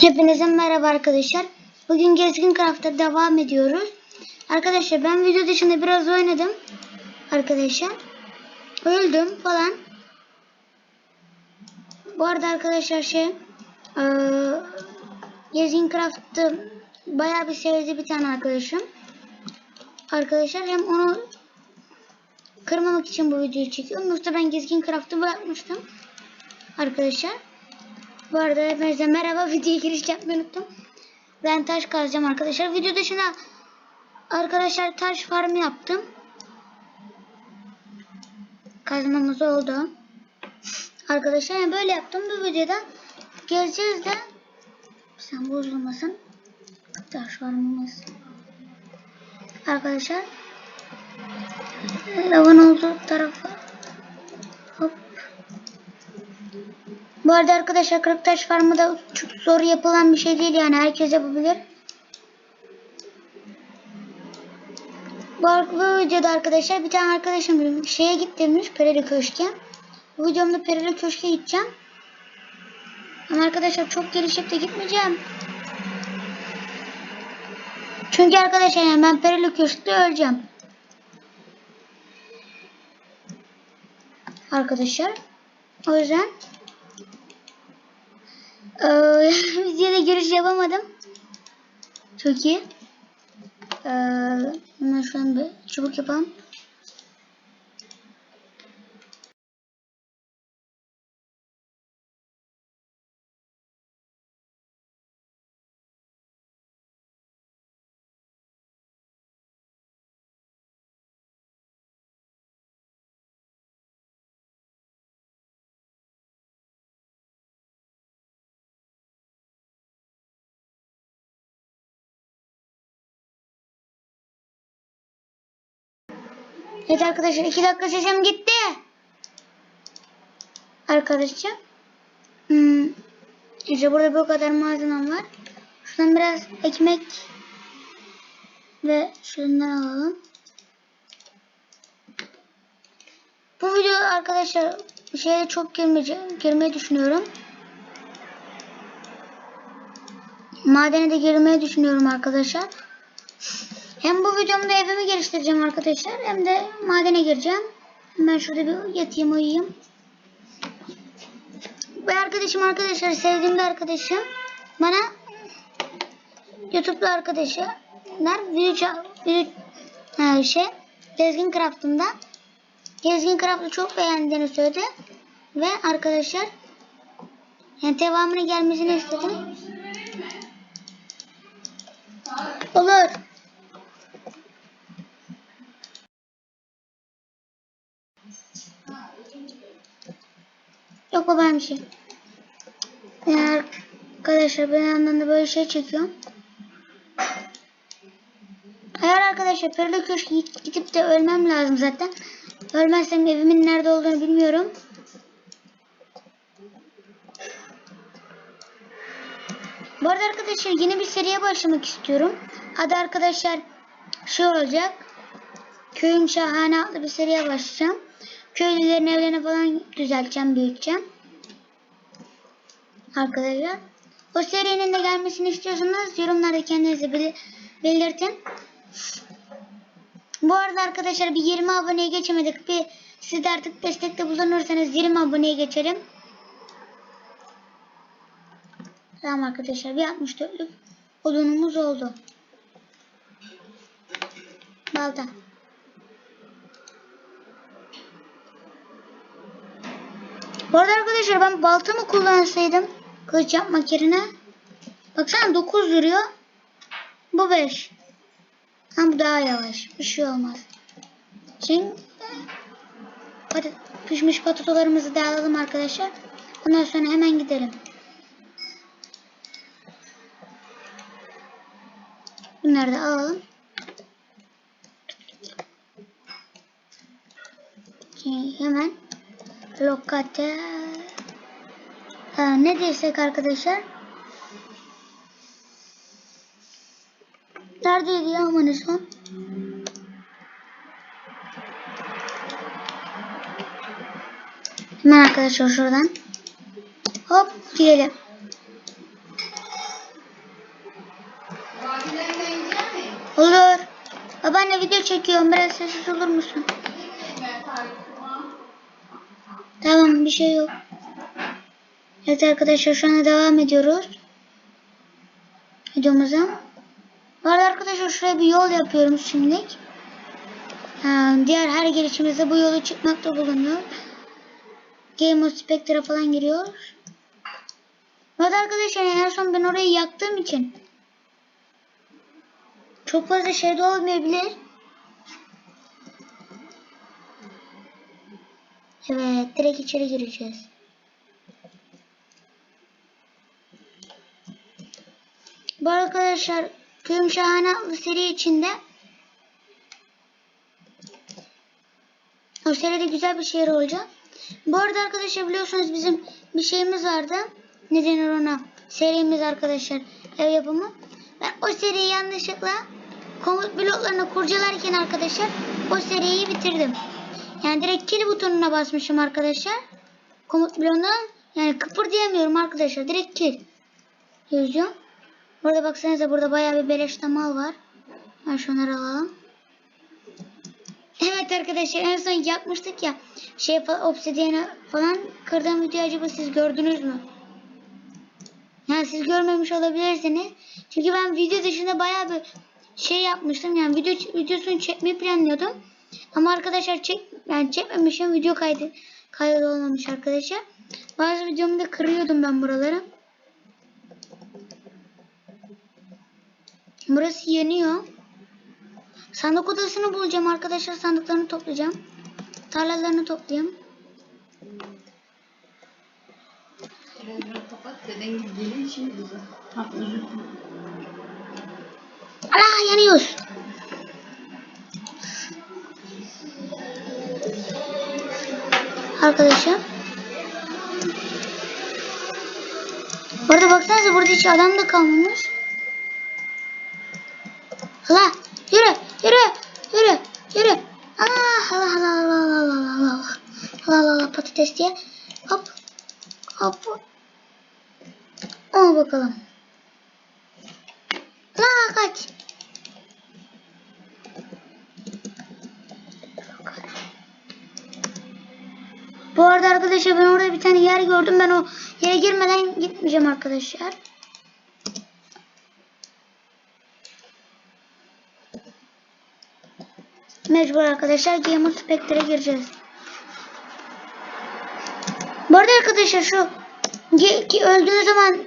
Hepinize merhaba arkadaşlar. Bugün Gezgin Craft'a devam ediyoruz. Arkadaşlar ben video dışında biraz oynadım. Arkadaşlar. Öldüm falan. Bu arada arkadaşlar şey eee Gezgin Craft'ı bayağı bir sevdi bir tane arkadaşım. Arkadaşlar hem onu kırmamak için bu videoyu çekiyorum. Yoksa ben Gezgin Craft'ı bırakmıştım. Arkadaşlar. Bu arada hepinize merhaba. Videoya giriş yapmayı unuttum. Ben taş kazacağım arkadaşlar. Video dışına arkadaşlar taş farmı yaptım. Kazmamız oldu. Arkadaşlar yani böyle yaptım. Bu videoda geleceğiz de sen bozulmasın. Taş farmımız. Arkadaşlar lavın olduğu tarafa bu arada arkadaşlar kırık taş farmı da çok zor yapılan bir şey değil yani herkes yapabilir. Bu, bu videoda arkadaşlar bir tane arkadaşım şeye git demiş Perili Köşk'e. Bu videomda Perili Köşk'e gideceğim. Ama arkadaşlar çok gelişip de gitmeyeceğim. Çünkü arkadaşlar yani ben Perili Köşk'te öleceğim. Arkadaşlar. O yüzden ee, videoda giriş yapamadım. Çok iyi. Ee, hemen şu an bir çubuk yapalım. Evet arkadaşlar 2 dakika sesim gitti. Arkadaşlar. Hmm, işte burada bu kadar malzemem var. Şuradan biraz ekmek ve şundan alalım. Bu video arkadaşlar şeye çok girmeyeceğim, girmeyi düşünüyorum. Madene de girmeyi düşünüyorum arkadaşlar. Hem bu videomda evimi geliştireceğim arkadaşlar hem de madene gireceğim. Hemen şurada bir yatayım uyuyayım. Bu arkadaşım arkadaşlar sevdiğim bir arkadaşım. Bana YouTube'da arkadaşlar video, video ha, şey Gezgin Craft'ında Gezgin Craft'ı çok beğendiğini söyledi. Ve arkadaşlar yani devamını gelmesini istedim. Olur. O ben bir şey. Yani arkadaşlar ben yandan da böyle şey çekiyorum. Eğer arkadaşlar Perili Köşk'e gidip de ölmem lazım zaten. Ölmezsem evimin nerede olduğunu bilmiyorum. Bu arada arkadaşlar yeni bir seriye başlamak istiyorum. Adı arkadaşlar şey olacak. Köyüm Şahane adlı bir seriye başlayacağım. Köylülerin evlerini falan düzelteceğim, büyüteceğim. Arkadaşlar. O serinin de gelmesini istiyorsanız yorumlarda kendinizi bel- belirtin. Bu arada arkadaşlar bir 20 aboneye geçemedik. Bir siz de artık destekte bulunursanız 20 aboneye geçerim. Tamam arkadaşlar bir 64'lük odunumuz oldu. Balta. Bu arada arkadaşlar ben balta mı kullansaydım kılıç yapmak yerine. Baksana 9 duruyor. Bu 5. Ha bu daha yavaş. Bir şey olmaz. Şimdi patat pişmiş patatolarımızı da alalım arkadaşlar. Ondan sonra hemen gidelim. Bunları da alalım. Şimdi hemen Lokate ha, ne dersek arkadaşlar neredeydi ya aman en son hemen arkadaşlar şuradan hop girelim Olur. Babaanne video çekiyorum. Biraz sessiz olur musun? Tamam bir şey yok. Evet arkadaşlar şu anda devam ediyoruz. Videomuza. Bu arada arkadaşlar şuraya bir yol yapıyorum şimdilik. Ha, diğer her gelişimizde bu yolu çıkmakta bulunuyor. Game of Spectre falan giriyor. Bu arada arkadaşlar en son ben orayı yaktığım için çok fazla şey de olmayabilir. Evet, direkt içeri gireceğiz. Bu arkadaşlar Köyüm Şahane adlı seri içinde o seride güzel bir şehir olacak. Bu arada arkadaşlar biliyorsunuz bizim bir şeyimiz vardı. Ne denir ona? Serimiz arkadaşlar. Ev yapımı. Ben o seriyi yanlışlıkla komut bloklarını kurcalarken arkadaşlar o seriyi bitirdim. Yani direkt kill butonuna basmışım arkadaşlar. Komut bloğuna yani kıpırdayamıyorum arkadaşlar. Direkt kill yazıyor. Burada baksanıza burada bayağı bir beleşte mal var. Ben şunları alalım. Evet arkadaşlar en son yapmıştık ya. Şey falan obsidiyeni falan kırdığım videoyu acaba siz gördünüz mü? Yani siz görmemiş olabilirsiniz. Çünkü ben video dışında bayağı bir şey yapmıştım. Yani video videosunu çekmeyi planlıyordum. Ama arkadaşlar çek yani çekmemişim. Video kaydı kaydı olmamış arkadaşlar. Bazı videomda kırıyordum ben buraları. Burası yeniyor. Sandık odasını bulacağım arkadaşlar. Sandıklarını toplayacağım. Tarlalarını toplayayım. Dilerim. Allah yanıyoruz. arkadaşlar. Burada baksanıza burada hiç adam da kalmamış. Hala yürü yürü yürü yürü. Aa hala hala hala hala hala hala hala patates diye. Hop hop. Al bakalım. Gördüm. Ben o yere girmeden gitmeyeceğim arkadaşlar. Mecbur arkadaşlar Gamer Spectre'e gireceğiz. Bu arada arkadaşlar şu ki öldüğü zaman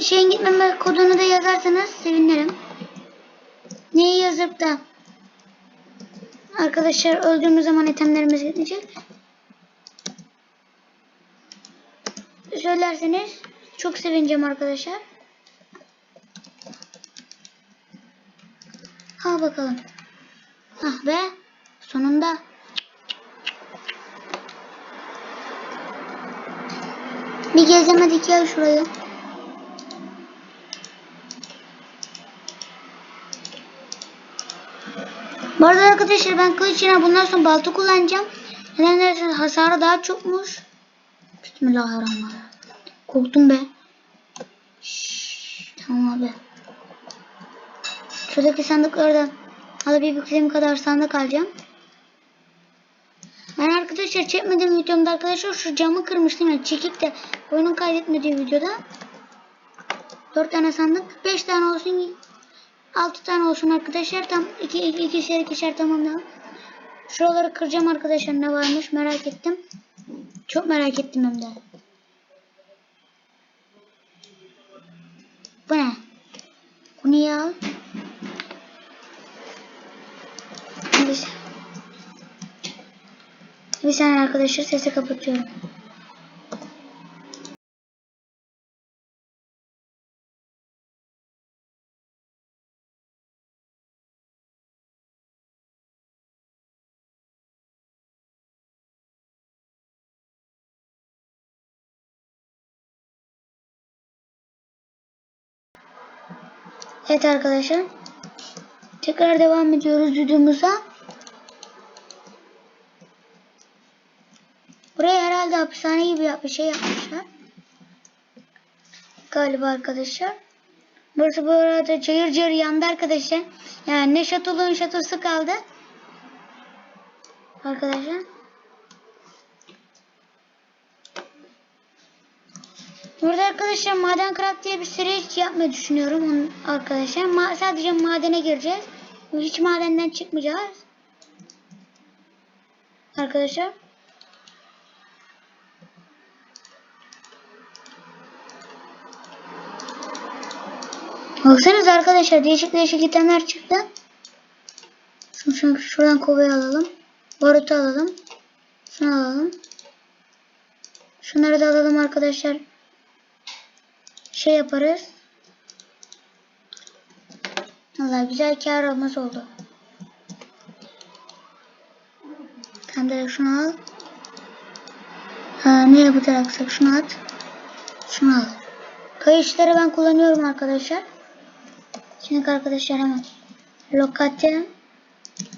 şeyin gitmeme kodunu da yazarsanız sevinirim. Neyi yazıp da arkadaşlar öldüğümüz zaman itemlerimiz gitmeyecek. Söylerseniz çok sevineceğim arkadaşlar. Ha bakalım. Ah be sonunda. Bir gezemedik ya şurayı. Bu arada arkadaşlar ben kılıç yerine bundan sonra balta kullanacağım. Neden derseniz hasarı daha çokmuş. Bismillahirrahmanirrahim. Korktum be. Şşş, tamam abi. Şuradaki sandıklardan alabildiğim kadar sandık alacağım. Ben arkadaşlar çekmediğim videomda arkadaşlar şu camı kırmıştım ya çekip de oyunun kaydetmediği videoda. 4 tane sandık 5 tane olsun 6 tane olsun arkadaşlar tam 2 iki, ikişer ikişer tamamlayalım. Şuraları kıracağım arkadaşlar ne varmış merak ettim. Çok merak ettim hem de. Bu ne? Bu niye al? Bir, bir saniye arkadaşlar sesi kapatıyorum. Evet arkadaşlar. Tekrar devam ediyoruz videomuza. Buraya herhalde hapishane gibi bir şey yapmışlar. Galiba arkadaşlar. Burası bu arada cayır cayır yandı arkadaşlar. Yani ne şatoluğun şatosu kaldı. Arkadaşlar. Burada arkadaşlar Maden Craft diye bir seri yapmayı düşünüyorum arkadaşlar. Ma sadece madene gireceğiz. Hiç madenden çıkmayacağız. Arkadaşlar. Baksanıza arkadaşlar değişik değişik itemler çıktı. Şunu, şunu şuradan kovayı alalım. Barutu alalım. Şunu alalım. Şunları da alalım arkadaşlar. Şey yaparız. Allah güzel kar olmaz oldu. Sen de şunu al. Ha, niye bu şunu at. Şunu al. Kayışları ben kullanıyorum arkadaşlar. Şimdi arkadaşlar hemen Locate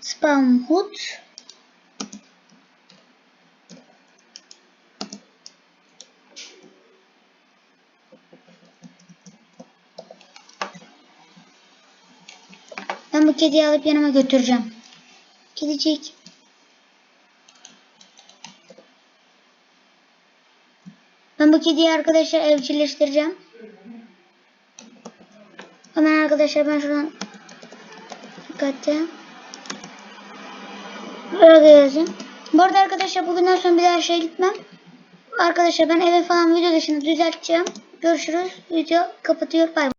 Spam Hood Ben bu kediyi alıp yanıma götüreceğim. Kedicik. Ben bu kediyi arkadaşlar evcilleştireceğim. Hemen arkadaşlar ben şuradan dikkatli. Böyle yazayım. Bu arada arkadaşlar bugünden sonra bir daha şey gitmem. Arkadaşlar ben eve falan video dışında düzelteceğim. Görüşürüz. Video kapatıyor. Bay bay.